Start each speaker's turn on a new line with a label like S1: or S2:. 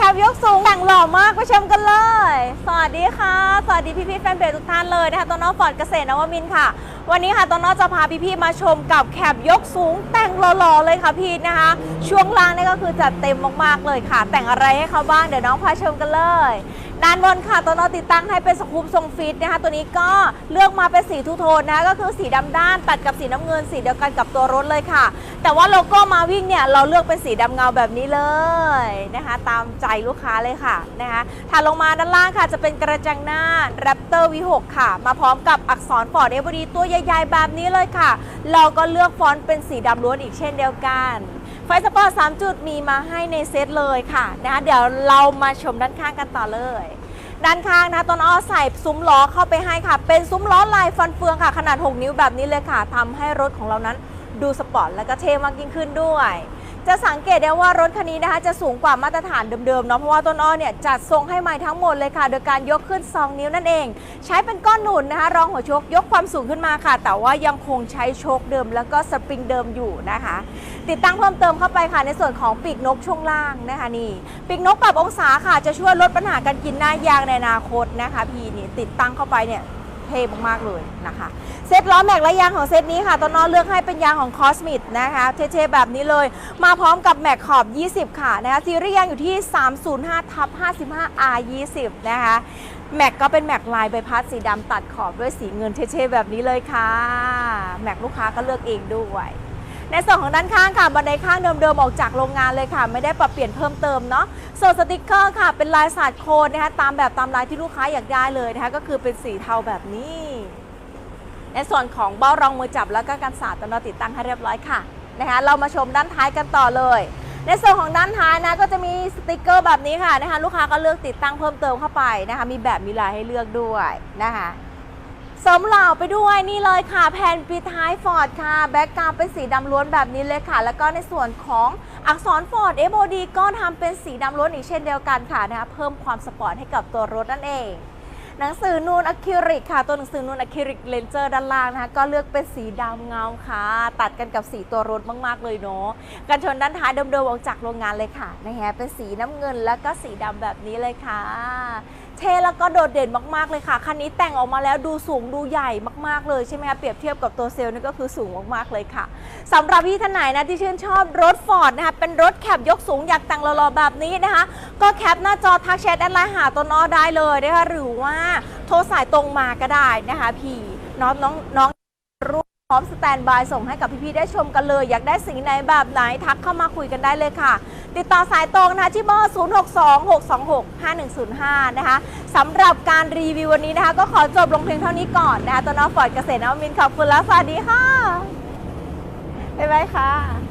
S1: แคบยกสูงแต่งหล่อมากไปชมกันเลย สวัสดีค่ะ สวัสดีพี่พี่แฟนเพจทุกท่านเลยนะคะตัวน้องฟอร์ดเกษตรนวมินค่ะ วันนี้ค่ะตัวน้อจะพาพี่ๆมาชมกับแคบยกสูงแต่งหล่อๆเลยค่ะพี่นะคะ ช่วงล่างนี่ก็คือจัดเต็มมากๆเลยค่ะ แต่งอะไรให้เขาบ้างเดี๋ยวน้องพาชมกันเลยด้านบนค่ะตัวน้อติดตั้งให้เป็นสกูปทรงฟิตนะคะ ตัวนี้ก็เลือกมาเป็นสีทูโทนนะคะก็คือสีดำด้านตัดกับสีน้ำเงินสีเดียวกันกับตัวรถเลยค่ะ แต่ว่าโลโก้มาวิ่งเนี่ยเราเลือกเป็นสีดำเงาแบบนี้เลยนะคะ ตามใจลูกค้าเลยค่ะนะคะถัดลงมาด้านล่างค่ะจะเป็นกระจังหน้า Raptor V6 ค่ะ มาพร้อมกับอักษรฟอร์ดเอเวอรีตัวใหญ่ๆ แบบนี้เลยค่ะ เราก็เลือกฟอนต์เป็นสีดำล้วนอีกเช่นเดียวกัน ไฟสปอร์ต3จุดมีมาให้ในเซตเลยค่ะนะคะเดี๋ยวเรามาชมด้านข้างกันต่อเลยด้านข้างนะต้นอ้อใส่ซุ้มล้อเข้าไปให้ค่ะ เป็นซุ้มล้อลายฟันเฟืองค่ะ ขนาด 6 นิ้วแบบนี้เลยค่ะทำให้รถของเรานั้นดูสปอร์ตและก็เท่มากยิ่งขึ้นด้วย จะสังเกตได้ว่ารถคันนี้นะคะจะสูงกว่ามาตรฐานเดิมๆเนาะเพราะว่าต้นอ้อเนี่ยจัดทรงให้ใหม่ทั้งหมดเลยค่ะ โดยการยกขึ้น 2 นิ้วนั่นเอง ใช้เป็นก้อนหนุนนะคะ รองหัวชคยกความสูงขึ้นมาค่ะ แต่ว่ายังคงใช้โชคเดิม แล้วก็สปริงเดิมอยู่นะคะ ติดตั้งเพิ่มเติมเข้าไปค่ะในส่วนของปีกนกช่วงล่างนะคะนี่ปีกนกปรับองศาค่ะจะช่วยลดปัญหาการกินหน้ายางในอนาคตนะคะพี่นี่ติดตั้งเข้าไปเนี่ย เท่มากๆเลยนะคะ เซตล้อแม็กและยางของเซตนี้ค่ะตอนน้องเลือกให้เป็นยางของคอสมิดนะคะเท่ๆแบบนี้เลย มาพร้อมกับแม็กขอบ 20 ค่ะนะคะซีรีส์ยางอยู่ที่ 305ทับ55 R 20นะคะแม็กก็เป็นแม็กลายใบพัดสีดำตัดขอบด้วยสีเงินเท่ๆแบบนี้เลยค่ะ แม็กลูกค้าก็เลือกเองด้วย ในส่วนของด้านข้างค่ะบันไดข้างเดิมๆออกจากโรงงานเลยค่ะ ไม่ได้ปรับเปลี่ยนเพิ่มเติมเนาะส่วนสติกเกอร์ค่ะเป็นลายสาดโคนนะคะตามแบบตามลายที่ลูกค้าอยากได้เลยนะคะก็คือเป็นสีเทาแบบนี้ ในส่วนของเบ้ารองมือจับแล้วก็กันสาดตอนเราติดตั้งให้เรียบร้อยค่ะนะคะเรามาชมด้านท้ายกันต่อเลยในส่วนของด้านท้ายนะก็จะมีสติกเกอร์แบบนี้ค่ะนะคะลูกค้าก็เลือกติดตั้งเพิ่มเติมเข้าไปนะคะมีแบบมีลายให้เลือกด้วยนะคะ สมเหล่าไปด้วยนี่เลยค่ะแผ่นปิดท้ายฟอร์ดค่ะ แบ็กกราวเป็นสีดำล้วนแบบนี้เลยค่ะ แล้วก็ในส่วนของอักษรฟอร์ดเอโบดีก็ทำเป็นสีดำล้วนอีกเช่นเดียวกันค่ะนะคะเพิ่มความสปอร์ตให้กับตัวรถนั่นเอง หนังสือนูนอะคริลิกค่ะ ตัวหนังสือนูนอะคริลิกเลนเจอร์ด้านล่างนะคะ ก็เลือกเป็นสีดำเงาค่ะ ตัดกันกับสีตัวรถมากๆเลยเนาะกันชนด้านท้ายเดิมๆออกจากโรงงานเลยค่ะนะคะเป็นสีน้ำเงินแล้วก็สีดำแบบนี้เลยค่ะ เท่แล้วก็โดดเด่นมากๆเลยค่ะคันนี้แต่งออกมาแล้วดูสูงดูใหญ่มากๆเลยใช่ไหมคะเปรียบเทียบกับตัวเซลล์นี่ก็คือสูงมากๆเลยค่ะ สำหรับพี่ท่านไหนนะที่ชื่นชอบรถฟอร์ดนะคะเป็นรถแคบยกสูงอยากแต่งหล่อๆแบบนี้นะคะ ก็แคปหน้าจอทักแชทแอดไลน์หาตัวน้อได้เลยนะคะหรือว่าโทรสายตรงมาก็ได้นะคะพี่น้องน้องน้องร่วมพร้อมสแตนบายส่งให้กับพี่ๆได้ชมกันเลย อยากได้สีไหนแบบไหนทักเข้ามาคุยกันได้เลยค่ะ ติดต่อสายตรงนะคะที่เบอร์ 0626265105 นะคะสำหรับการรีวิววันนี้นะคะ ก็ขอจบลงเพียงเท่านี้ก่อนนะคะตัวน้องฟอร์ดเกษตรนวมินขอบคุณแล้วสวัสดีค่ะ บ๊ายบายค่ะ